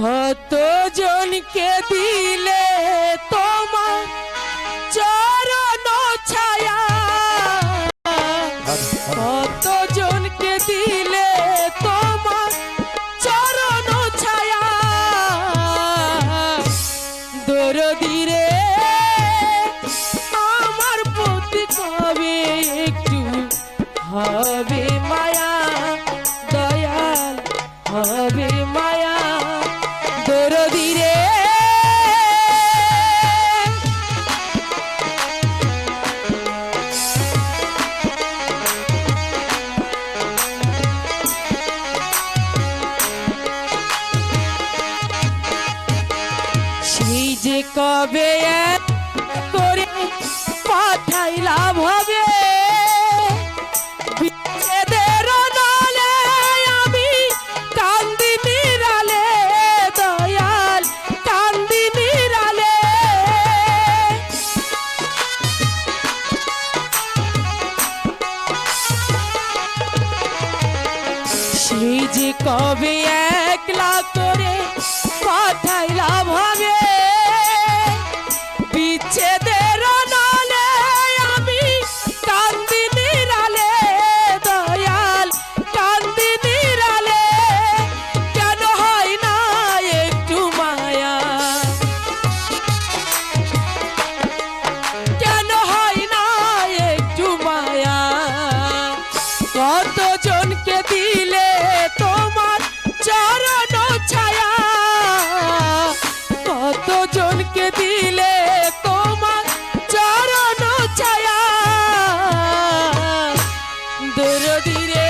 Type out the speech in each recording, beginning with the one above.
কত জনকে দিলে তোমার চরণ ছায়া। কত জনকে দিলে তোমার চরণ ছায়া। দরদিরে, আমার প্রতি কবে একটু হবে? সেই যে কবে করে হবে? নিরালে। সেই যে কবে একলা করে পাঠাইলাম হবে? দিলে তোমার চরণ ছায়া। দূর আমার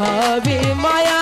হবে মায়া